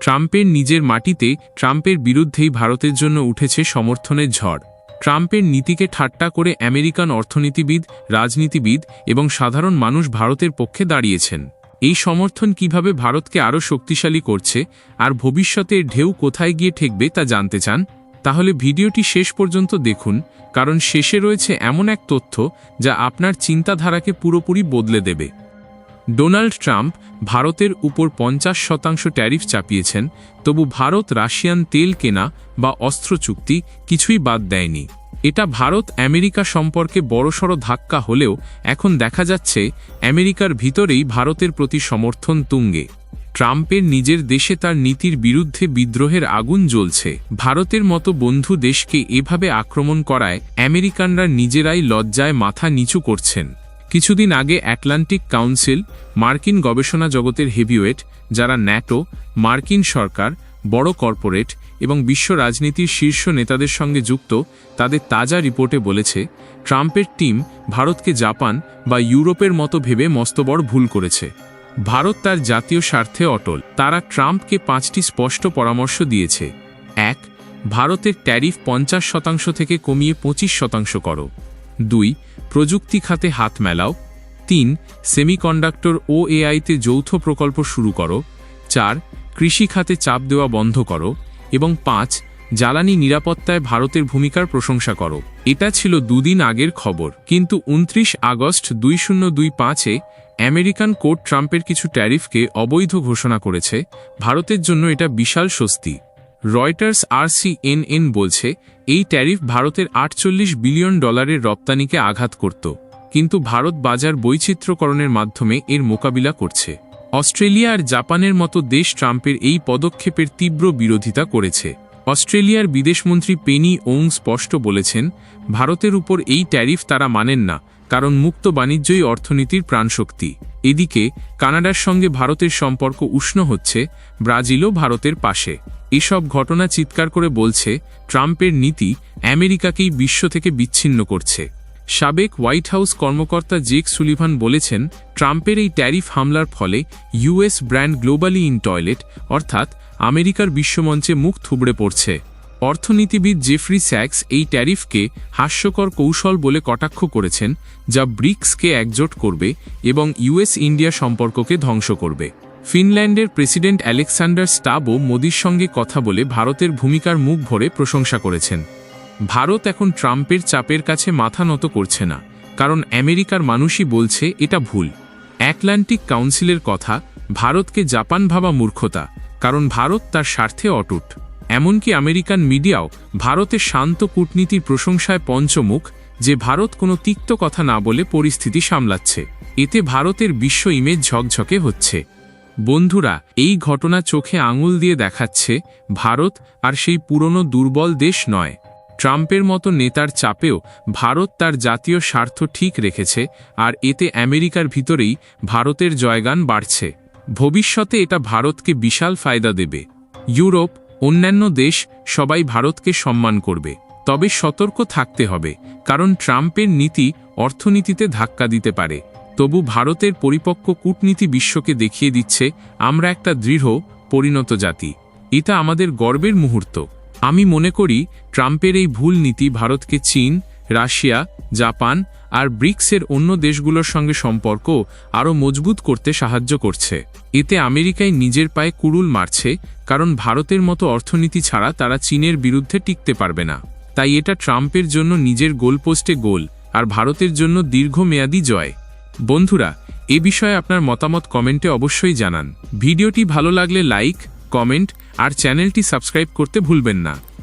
ট্রাম্পের নিজের মাটিতে ট্রাম্পের বিরুদ্ধেই ভারতের জন্য উঠেছে সমর্থনের ঝড়। ট্রাম্পের নীতিকে ঠাট্টা করে আমেরিকান অর্থনীতিবিদ, রাজনীতিবিদ এবং সাধারণ মানুষ ভারতের পক্ষে দাঁড়িয়েছেন। এই সমর্থন কীভাবে ভারতকে আরও শক্তিশালী করছে আর ভবিষ্যতের ঢেউ কোথায় গিয়ে ঠেকবে তা জানতে চান? তাহলে ভিডিওটি শেষ পর্যন্ত দেখুন, কারণ শেষে রয়েছে এমন এক তথ্য যা আপনার চিন্তাধারাকে পুরোপুরি বদলে দেবে। ডোনাল্ড ট্রাম্প ভারতের উপর পঞ্চাশ শতাংশ ট্যারিফ চাপিয়েছেন, তবু ভারত রাশিয়ান তেল কেনা বা অস্ত্র চুক্তি কিছুই বাদ দেয়নি। এটা ভারত আমেরিকা সম্পর্কে বড়সড় ধাক্কা হলেও এখন দেখা যাচ্ছে আমেরিকার ভিতরেই ভারতের প্রতি সমর্থন তুঙ্গে। ট্রাম্পের নিজের দেশে তার নীতির বিরুদ্ধে বিদ্রোহের আগুন জ্বলছে। ভারতের মতো বন্ধু দেশকে এভাবে আক্রমণ করায় আমেরিকানরা নিজেরাই লজ্জায় মাথা নিচু করছেন। কিছুদিন আগে অ্যাটলান্টিক কাউন্সিল মার্কিন গবেষণা জগতের হেভিওয়েট, যারা ন্যাটো, মার্কিন সরকার, বড় কর্পোরেট এবং বিশ্ব রাজনীতির শীর্ষ নেতাদের সঙ্গে যুক্ত, তাদের তাজা রিপোর্টে বলেছে, ট্রাম্পের টিম ভারতকে জাপান বা ইউরোপের মতো ভেবে মস্ত বড় ভুল করেছে। ভারত তার জাতীয় স্বার্থে অটল। তারা ট্রাম্পকে পাঁচটি স্পষ্ট পরামর্শ দিয়েছে। এক, ভারতের ট্যারিফ পঞ্চাশ শতাংশ থেকে কমিয়ে পঁচিশ শতাংশ করো। দুই, প্রযুক্তি খাতে হাত মেলাও। তিন, সেমিকন্ডাক্টর ও এআইতে যৌথ প্রকল্প শুরু করো। চার, কৃষি খাতে চাপ দেওয়া বন্ধ করো। এবং পাঁচ, জ্বালানি নিরাপত্তায় ভারতের ভূমিকার প্রশংসা করো। এটা ছিল দুদিন আগের খবর। কিন্তু উনত্রিশ আগস্ট দুই শূন্য দুই পাঁচে আমেরিকান কোর্ট ট্রাম্পের কিছু ট্যারিফকে অবৈধ ঘোষণা করেছে। ভারতের জন্য এটা বিশাল স্বস্তি। রয়টার্স আরসিএনএন বলছে, এই ট্যারিফ ভারতের আটচল্লিশ বিলিয়ন ডলারের রপ্তানিকে আঘাত করত, কিন্তু ভারত বাজার বৈচিত্র্যকরণের মাধ্যমে এর মোকাবিলা করছে। অস্ট্রেলিয়া আর জাপানের মতো দেশ ট্রাম্পের এই পদক্ষেপের তীব্র বিরোধিতা করেছে। অস্ট্রেলিয়ার বিদেশমন্ত্রী পেনি ওং স্পষ্ট বলেছেন, ভারতের উপর এই ট্যারিফ তারা মানেন না, কারণ মুক্ত বাণিজ্যই অর্থনীতির প্রাণশক্তি। এদিকে কানাডার সঙ্গে ভারতের সম্পর্ক উষ্ণ হচ্ছে, ব্রাজিলও ভারতের পাশে। এসব ঘটনা চিৎকার করে বলছে, ট্রাম্পের নীতি আমেরিকাকেই বিশ্ব থেকে বিচ্ছিন্ন করছে। সাবেক হোয়াইট হাউস কর্মকর্তা জেক সুলিভান বলেছেন, ট্রাম্পের এই ট্যারিফ হামলার ফলে US brand globally in toilet, অর্থাৎ আমেরিকার বিশ্বমঞ্চে মুখ থুবড়ে পড়ছে। অর্থনীতিবিদ জেফ্রি স্যাক্স এই ট্যারিফকে হাস্যকর কৌশল বলে কটাক্ষ করেছেন, যা ব্রিক্সকে একজোট করবে এবং ইউএস ইন্ডিয়া সম্পর্ককে ধ্বংস করবে। ফিনল্যান্ডের প্রেসিডেন্ট আলেকসান্ডার স্টাবও মোদির সঙ্গে কথা বলে ভারতের ভূমিকার মুখ ভরে প্রশংসা করেছেন। ভারত এখন ট্রাম্পের চাপের কাছে মাথা নত করছে না, কারণ আমেরিকার মানুষই বলছে এটা ভুল। অ্যাটলান্টিক কাউন্সিলের কথা, ভারতকে জাপান ভাবা মূর্খতা, কারণ ভারত তার স্বার্থে অটুট। এমনকি আমেরিকান মিডিয়াও ভারতের শান্ত কূটনীতির প্রশংসায় পঞ্চমুখ, যে ভারত কোনো তিক্ত কথা না বলে পরিস্থিতি সামলাচ্ছে। এতে ভারতের বিশ্ব ইমেজ ঝকঝকে হচ্ছে। বন্ধুরা, এই ঘটনা চোখে আঙুল দিয়ে দেখাচ্ছে, ভারত আর সেই পুরনো দুর্বল দেশ নয়। ট্রাম্পের মতো নেতার চাপেও ভারত তার জাতীয় স্বার্থ ঠিক রেখেছে, আর এতে আমেরিকার ভিতরেই ভারতের জয়গান বাড়ছে। ভবিষ্যতে এটা ভারতকে বিশাল ফায়দা দেবে। ইউরোপ, অন্যান্য দেশ সবাই ভারতকে সম্মান করবে। তবে সতর্ক থাকতে হবে, কারণ ট্রাম্পের নীতি অর্থনীতিতে ধাক্কা দিতে পারে। তবু ভারতের পরিপক্ক কূটনীতি বিশ্বকে দেখিয়ে দিচ্ছে, আমরা একটা দৃঢ়, পরিণত জাতি। এটা আমাদের গর্বের মুহূর্ত। আমি মনে করি, ট্রাম্পের এই ভুল নীতি ভারতকে চীন, রাশিয়া, জাপান আর ব্রিক্সের অন্য দেশগুলোর সঙ্গে সম্পর্ক আরও মজবুত করতে সাহায্য করছে। এতে আমেরিকায় নিজের পায়ে কুড়ুল মারছে, কারণ ভারতের মতো অর্থনীতি ছাড়া তারা চীনের বিরুদ্ধে টিকতে পারবে না। তাই এটা ট্রাম্পের জন্য নিজের গোলপোস্টে গোল, আর ভারতের জন্য দীর্ঘমেয়াদী জয়। বন্ধুরা, এ বিষয়ে আপনার মতামত কমেন্টে অবশ্যই জানান। ভিডিওটি ভালো লাগলে লাইক, কমেন্ট আর চ্যানেলটি সাবস্ক্রাইব করতে ভুলবেন না।